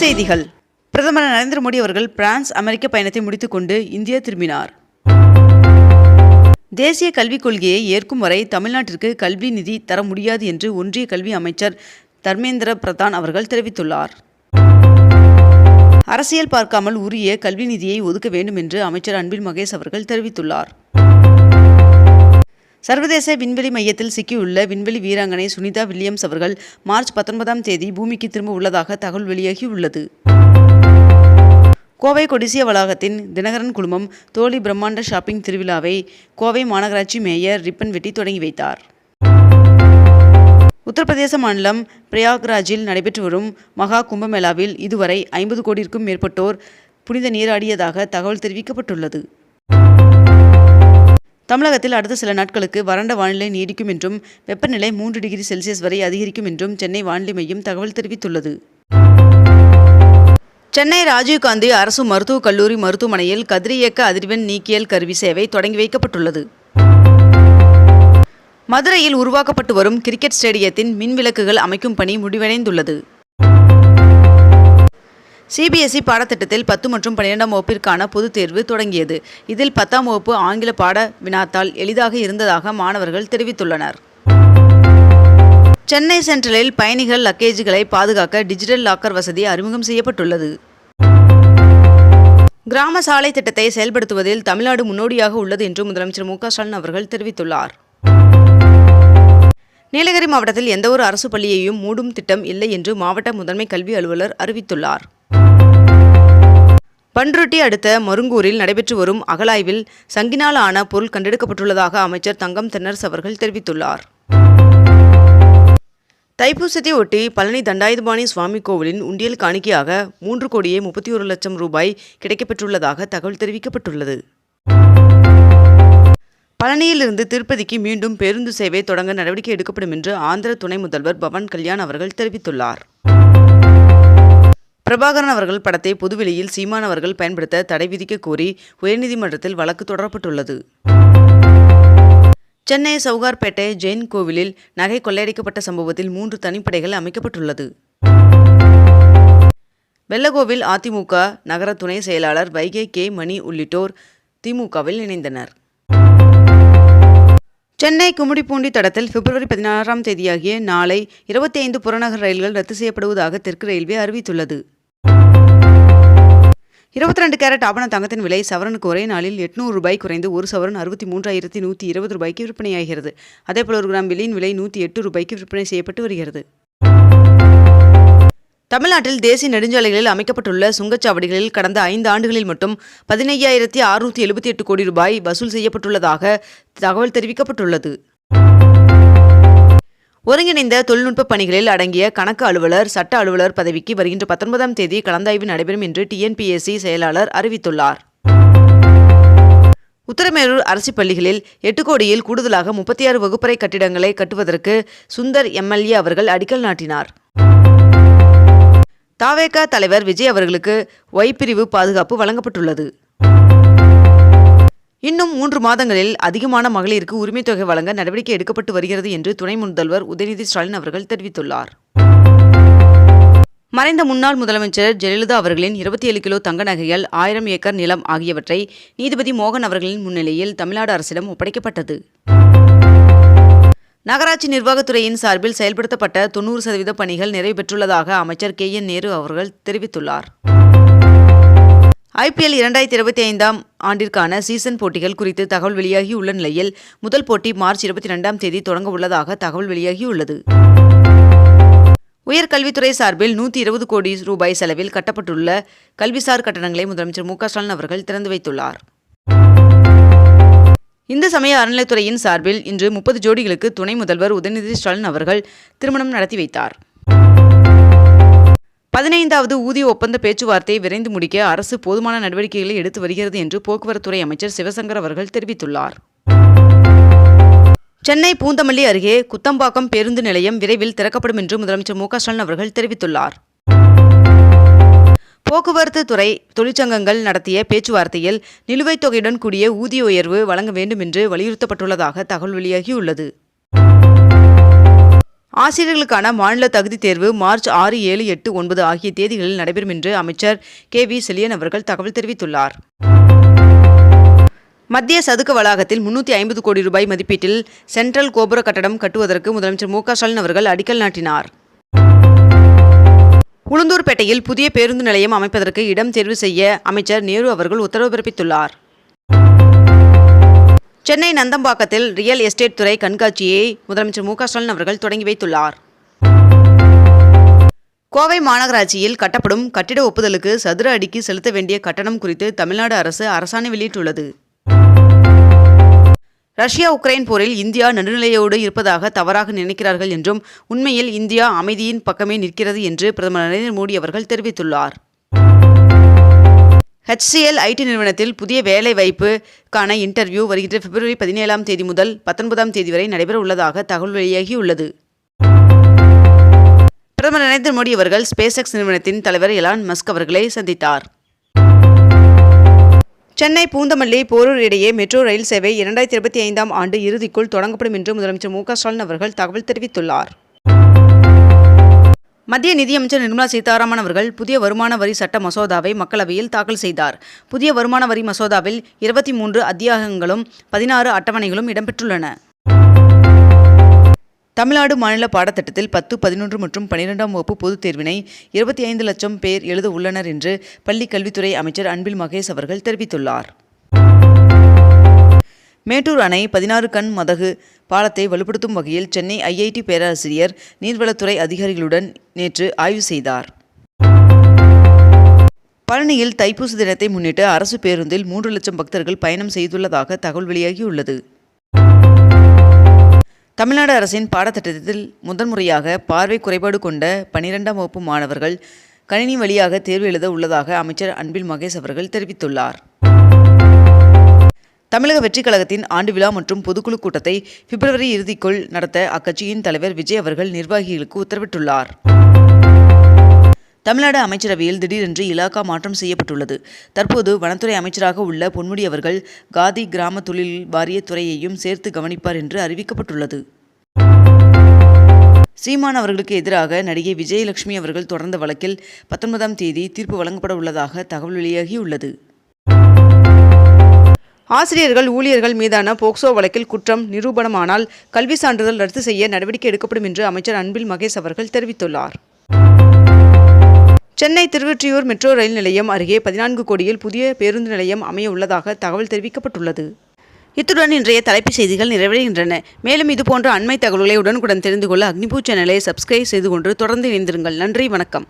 செய்திகள். பிரதமர் நரேந்திர மோடி அவர்கள் பிரான்ஸ் அமெரிக்க பயணத்தை முடித்துக்கொண்டு இந்தியா திரும்பினார். தேசிய கல்விக் கொள்கையை ஏற்கும் வரை தமிழ்நாட்டிற்கு கல்வி நிதி தர முடியாது என்று ஒன்றிய கல்வி அமைச்சர் தர்மேந்திர பிரதான் அவர்கள் தெரிவித்துள்ளார். அரசியல் பார்க்காமல் உரிய கல்வி நிதியை ஒதுக்க வேண்டும் என்று அமைச்சர் அன்பில் மகேஷ் அவர்கள் தெரிவித்துள்ளார். சர்வதேச விண்வெளி மையத்தில் சிக்கியுள்ள விண்வெளி வீராங்கனை சுனிதா வில்லியம்ஸ் அவர்கள் மார்ச் பத்தொன்பதாம் தேதி பூமிக்கு திரும்ப உள்ளதாக தகவல் வெளியாகியுள்ளது. கோவை கொடிசிய வளாகத்தின் தினகரன் குழுமம் தோழி பிரம்மாண்ட ஷாப்பிங் திருவிழாவை கோவை மாநகராட்சி மேயர் ரிப்பன் வெட்டி தொடங்கி வைத்தார். உத்தரப்பிரதேச மாநிலம் பிரயாக்ராஜில் நடைபெற்று வரும் மகா கும்பமேளாவில் இதுவரை ஐம்பது கோடிக்கும் மேற்பட்டோர் புனித நீராடியதாக தகவல் தெரிவிக்கப்பட்டுள்ளது. தமிழகத்தில் அடுத்த சில நாட்களுக்கு வறண்ட வானிலை நீடிக்கும் என்றும் வெப்பநிலை மூன்று டிகிரி செல்சியஸ் வரை அதிகரிக்கும் என்றும் சென்னை வானிலை மையம் தகவல் தெரிவித்துள்ளது. சென்னை ராஜீவ்காந்தி அரசு மருத்துவக் கல்லூரி மருத்துவமனையில் கதிரியக்க அதிர்வெண் நீக்கியல் கருவி சேவை தொடங்கி வைக்கப்பட்டுள்ளது. மதுரையில் உருவாக்கப்பட்டு வரும் கிரிக்கெட் ஸ்டேடியத்தின் மின்விளக்குகள் அமைக்கும் பணி முடிவடைந்துள்ளது. சிபிஎஸ்இ பாடத்திட்டத்தில் பத்து மற்றும் பன்னிரெண்டாம் வகுப்பிற்கான பொதுத் தேர்வு தொடங்கியது. இதில் பத்தாம் வகுப்பு ஆங்கில பாட வினாத்தால் எளிதாக இருந்ததாக மாணவர்கள் தெரிவித்துள்ளனர். சென்னை சென்ட்ரலில் பயணிகள் லக்கேஜுகளை பாதுகாக்க டிஜிட்டல் லாக்கர் வசதி அறிமுகம் செய்யப்பட்டுள்ளது. கிராம சாலை திட்டத்தை செயல்படுத்துவதில் தமிழ்நாடு முன்னோடியாக உள்ளது என்று முதலமைச்சர் மு ஸ்டாலின் அவர்கள் தெரிவித்துள்ளார். நீலகிரி மாவட்டத்தில் எந்தவொரு அரசு பள்ளியையும் மூடும் திட்டம் இல்லை என்று மாவட்ட முதன்மை கல்வி அலுவலர் அறிவித்துள்ளார். பன்ருட்டி அடுத்த மருங்கூரில் நடைபெற்று வரும் அகலாய்வில் சங்கினால் ஆன பொருள் கண்டெடுக்கப்பட்டுள்ளதாக அமைச்சர் தங்கம் தென்னரசு அவர்கள் தெரிவித்துள்ளார். தைப்பூசத்தை ஒட்டி பழனி தண்டாயுதபாணி சுவாமி கோவிலின் உண்டியல் காணிக்கையாக மூன்று கோடியே முப்பத்தி ஒரு லட்சம் ரூபாய் கிடைக்கப்பெற்றுள்ளதாக தகவல் தெரிவிக்கப்பட்டுள்ளது. பழனியிலிருந்து திருப்பதிக்கு மீண்டும் பேருந்து சேவை தொடங்க நடவடிக்கை எடுக்கப்படும் என்று ஆந்திர துணை முதல்வர் பவன் கல்யாண் அவர்கள் தெரிவித்துள்ளார். பிரபாகரன் அவர்கள் படத்தை பொதுவெளியில் சீமான் அவர்கள் பயன்படுத்த தடை விதிக்க கோரி உயர்நீதிமன்றத்தில் வழக்கு தொடரப்பட்டுள்ளது. சென்னை சவுகார்பேட்டை ஜெயின் கோவிலில் நகை கொள்ளையடிக்கப்பட்ட சம்பவத்தில் மூன்று தனிப்படைகள் அமைக்கப்பட்டுள்ளது. வெள்ளகோவில் அதிமுக நகர துணை செயலாளர் வைகை கே மணி உள்ளிட்டோர் திமுகவில் இணைந்தனர். சென்னை கும்மிடிப்பூண்டி தடத்தில் பிப்ரவரி பதினாறாம் தேதியாகிய நாளை இருபத்தி ஐந்து புறநகர் ரயில்கள் ரத்து செய்யப்படுவதாக தெற்கு ரயில்வே அறிவித்துள்ளது. இருபத்தி ரெண்டு கேரட் ஆபண தங்கத்தின் விலை சவரனுக்கு ஒரே நாளில் எட்நூறு ரூபாய் குறைந்து ஒரு சவரன் அறுபத்தி மூன்றாயிரத்தி நூற்றி இருபது ரூபாய்க்கு விற்பனையாகிறது அதேபோல் ஒரு கிராம் வெள்ளியின் விலை நூற்றி எட்டு ரூபாய்க்கு விற்பனை செய்யப்பட்டு வருகிறது. தமிழ்நாட்டில் தேசிய நெடுஞ்சாலைகளில் அமைக்கப்பட்டுள்ள சுங்கச்சாவடிகளில் கடந்த ஐந்து ஆண்டுகளில் மட்டும் பதினையாயிரத்தி அறுநூற்றி எழுபத்தி எட்டு கோடி ரூபாய் வசூல் செய்யப்பட்டுள்ளதாக தகவல் தெரிவிக்கப்பட்டுள்ளது. ஒருங்கிணைந்த தொழில்நுட்ப பணிகளில் அடங்கிய கணக்கு அலுவலர் சட்ட அலுவலர் பதவிக்கு வருகின்ற பத்தொன்பதாம் தேதி கலந்தாய்வு நடைபெறும் என்று டிஎன்பிஎஸ்சி செயலாளர் அறிவித்துள்ளார். உத்தரமேரூர் அரசு பள்ளிகளில் எட்டு கோடியில் கூடுதலாக முப்பத்தி ஆறு வகுப்பறை கட்டிடங்களை கட்டுவதற்கு சுந்தர் எம்எல்ஏ அவர்கள் அடிக்கல் நாட்டினார். தாவேகா தலைவர் விஜய் அவர்களுக்கு ஒய் பிரிவு பாதுகாப்பு வழங்கப்பட்டுள்ளது. இன்னும் மூன்று மாதங்களில் அதிகமான மகளிருக்கு உரிமை தொகை வழங்க நடவடிக்கை எடுக்கப்பட்டு வருகிறது என்று துணை முதல்வர் உதயநிதி ஸ்டாலின் அவர்கள் தெரிவித்துள்ளார். மறைந்த முன்னாள் முதலமைச்சர் ஜெயலலிதா அவர்களின் இருபத்தி ஏழு கிலோ தங்க நகைகள் ஆயிரம் ஏக்கர் நிலம் ஆகியவற்றை நீதிபதி மோகன் அவர்களின் முன்னிலையில் தமிழ்நாடு அரசிடம் ஒப்படைக்கப்பட்டது. நகராட்சி நிர்வாகத்துறையின் சார்பில் செயல்படுத்தப்பட்ட தொண்ணூறு சதவீத பணிகள் நிறைவு பெற்றுள்ளதாக அமைச்சர் கே என் நேரு அவர்கள் தெரிவித்துள்ளார். ஐபிஎல் இரண்டாயிரத்தி இருபத்தி ஐந்தாம் ஆண்டிற்கான சீசன் போட்டிகள் குறித்து தகவல் வெளியாகியுள்ள நிலையில் முதல் போட்டி மார்ச் இருபத்தி ரெண்டாம் தேதி தொடங்க உள்ளதாக தகவல் வெளியாகியுள்ளது. உயர்கல்வித்துறை சார்பில் நூற்றி இருபது கோடி ரூபாய் செலவில் கட்டப்பட்டுள்ள கல்விசார் கட்டணங்களை முதலமைச்சர் மு ஸ்டாலின் அவர்கள் திறந்து வைத்துள்ளார். இந்து சமய அறநிலைத்துறையின் சார்பில் இன்று முப்பது ஜோடிகளுக்கு துணை முதல்வர் உதயநிதி ஸ்டாலின் அவர்கள் திருமணம் நடத்தி வைத்தார். பதினைந்தாவது ஊதிய ஒப்பந்த பேச்சுவார்த்தையை விரைந்து முடிக்க அரசு போதுமான நடவடிக்கைகளை எடுத்து வருகிறது என்று போக்குவரத்துறை அமைச்சர் சிவசங்கர் அவர்கள் தெரிவித்துள்ளார். சென்னை பூந்தமல்லி அருகே குத்தம்பாக்கம் பேருந்து நிலையம் விரைவில் திறக்கப்படும் என்று முதலமைச்சர் மு ஸ்டாலின் அவர்கள் தெரிவித்துள்ளார். போக்குவரத்து துறை தொழிற்சங்கங்கள் நடத்திய பேச்சுவார்த்தையில் நிலுவைத் தொகையுடன் கூடிய ஊதிய உயர்வு வழங்க வேண்டும் என்று வலியுறுத்தப்பட்டுள்ளதாக தகவல் வெளியாகியுள்ளது. ஆசிரியர்களுக்கான மாநில தகுதி தேர்வு மார்ச் ஆறு ஏழு எட்டு ஒன்பது ஆகிய தேதிகளில் நடைபெறும் என்று அமைச்சர் கே. வி. செலியன் அவர்கள் தகவல் தெரிவித்துள்ளார். மத்திய சதுக்க வளாகத்தில் முன்னூற்றி ஐம்பது கோடி ரூபாய் மதிப்பீட்டில் சென்ட்ரல் கோபுர கட்டடம் கட்டுவதற்கு முதலமைச்சர் மு க ஸ்டாலின் அவர்கள் அடிக்கல் நாட்டினார். உளுந்தூர்பேட்டையில் புதிய பேருந்து நிலையம் அமைப்பதற்கு இடம் தேர்வு செய்ய அமைச்சர் நேரு அவர்கள் உத்தரவு பிறப்பித்துள்ளார். சென்னை நந்தம்பாக்கத்தில் ரியல் எஸ்டேட் துறை கண்காட்சியை முதலமைச்சர் மு ஸ்டாலின் அவர்கள் தொடங்கி வைத்துள்ளார். கோவை மாநகராட்சியில் கட்டப்படும் கட்டிட ஒப்புதலுக்கு சதுர அடிக்கு செலுத்த வேண்டிய கட்டணம் குறித்து தமிழ்நாடு அரசு அரசாணை வெளியிட்டுள்ளது. ரஷ்யா உக்ரைன் போரில் இந்தியா நடுநிலையோடு இருப்பதாக தவறாக நினைக்கிறார்கள் என்றும் உண்மையில் இந்தியா அமைதியின் பக்கமே நிற்கிறது என்று பிரதமர் நரேந்திர மோடி அவர்கள் தெரிவித்துள்ளார். ஹெச்சிஎல் ஐடி நிறுவனத்தில் புதிய வேலை வாய்ப்புக்கான இன்டர்வியூ வருகின்ற பிப்ரவரி பதினேழாம் தேதி முதல் பத்தொன்பதாம் தேதி வரை நடைபெற உள்ளதாக தகவல் வெளியாகியுள்ளது பிரதமர் நரேந்திர மோடி அவர்கள் ஸ்பேஸ் எக்ஸ் நிறுவனத்தின் தலைவர் எலான் மஸ்க் அவர்களை சந்தித்தார். சென்னை பூந்தமல்லி போரூர் இடையே மெட்ரோ ரயில் சேவை இரண்டாயிரத்தி இருபத்தி ஐந்தாம் ஆண்டு இறுதிக்குள் தொடங்கப்படும் என்று முதலமைச்சர் மு க ஸ்டாலின் அவர்கள் தகவல் தெரிவித்துள்ளார். மத்திய நிதியமைச்சர் நிர்மலா சீதாராமன் அவர்கள் புதிய வருமான வரி சட்ட மசோதாவை மக்களவையில் தாக்கல் செய்தார். புதிய வருமான வரி மசோதாவில் இருபத்தி மூன்று அத்தியாயங்களும் பதினாறு அட்டவணைகளும் இடம்பெற்றுள்ளன. தமிழ்நாடு மாநில பாடத்திட்டத்தில் பத்து பதினொன்று மற்றும் பனிரெண்டாம் வகுப்பு பொதுத் தேர்வினை இருபத்தி ஐந்து லட்சம் பேர் எழுத உள்ளனர் என்று பள்ளிக் கல்வித்துறை அமைச்சர் அன்பில் மகேஷ் அவர்கள் தெரிவித்துள்ளார். மேட்டூர் அணை பதினாறு கண் மதகு பாலத்தை வலுப்படுத்தும் வகையில் சென்னை ஐஐடி பேராசிரியர் நீர்வளத்துறை அதிகாரிகளுடன் நேற்று ஆய்வு செய்தார். பழனியில் தைப்பூச தினத்தை முன்னிட்டு அரசு பேருந்தில் மூன்று லட்சம் பக்தர்கள் பயணம் செய்துள்ளதாக தகவல் வெளியாகியுள்ளது. தமிழ்நாடு அரசின் பாடத்திட்டத்தில் முதன்முறையாக பார்வை குறைபாடு கொண்ட பனிரெண்டாம் வகுப்பு மாணவர்கள் கணினி வழியாக தேர்வு எழுத உள்ளதாக அமைச்சர் அன்பில் மகேஷ் அவர்கள் தெரிவித்துள்ளார். தமிழக வெற்றிக் கழகத்தின் ஆண்டு விழா மற்றும் பொதுக்குழு கூட்டத்தை பிப்ரவரி இறுதிக்குள் நடத்த அக்கட்சியின் தலைவர் விஜய் அவர்கள் நிர்வாகிகளுக்கு உத்தரவிட்டுள்ளார். தமிழ்நாடு அமைச்சரவையில் திடீரென்று இலாக்கா மாற்றம் செய்யப்பட்டுள்ளது. தற்போது வனத்துறை அமைச்சராக உள்ள பொன்முடி அவர்கள் காதி கிராம தொழில் வாரிய துறையையும் சேர்த்து கவனிப்பார் என்று அறிவிக்கப்பட்டுள்ளது. சீமான் அவர்களுக்கு எதிராக நடிகை விஜயலட்சுமி அவர்கள் தொடர்ந்த வழக்கில் பத்தொன்பதாம் தேதி தீர்ப்பு வழங்கப்பட உள்ளதாக தகவல் வெளியாகியுள்ளது. ஆசிரியர்கள் ஊழியர்கள் மீதான போக்சோ வழக்கில் குற்றம் நிரூபணமானால் கல்வி சான்றிதழ் ரத்து செய்ய நடவடிக்கை எடுக்கப்படும் என்று அமைச்சர் அன்பில் மகேஷ் அவர்கள் தெரிவித்துள்ளார். சென்னை திருவொற்றியூர் மெட்ரோ ரயில் நிலையம் அருகே பதினான்கு கோடியில் புதிய பேருந்து நிலையம் அமைய உள்ளதாக தகவல் தெரிவிக்கப்பட்டுள்ளது. இத்துடன் இன்றைய தலைப்புச் செய்திகள் நிறைவடைகின்றன. மேலும் இதுபோன்ற அண்மை தகவல்களை உடனுக்குடன் தெரிந்து கொள்ள அக்னிபூ சேனலை சப்ஸ்கிரைப் செய்து கொண்டு தொடர்ந்து இணைந்திருங்கள். நன்றி வணக்கம்.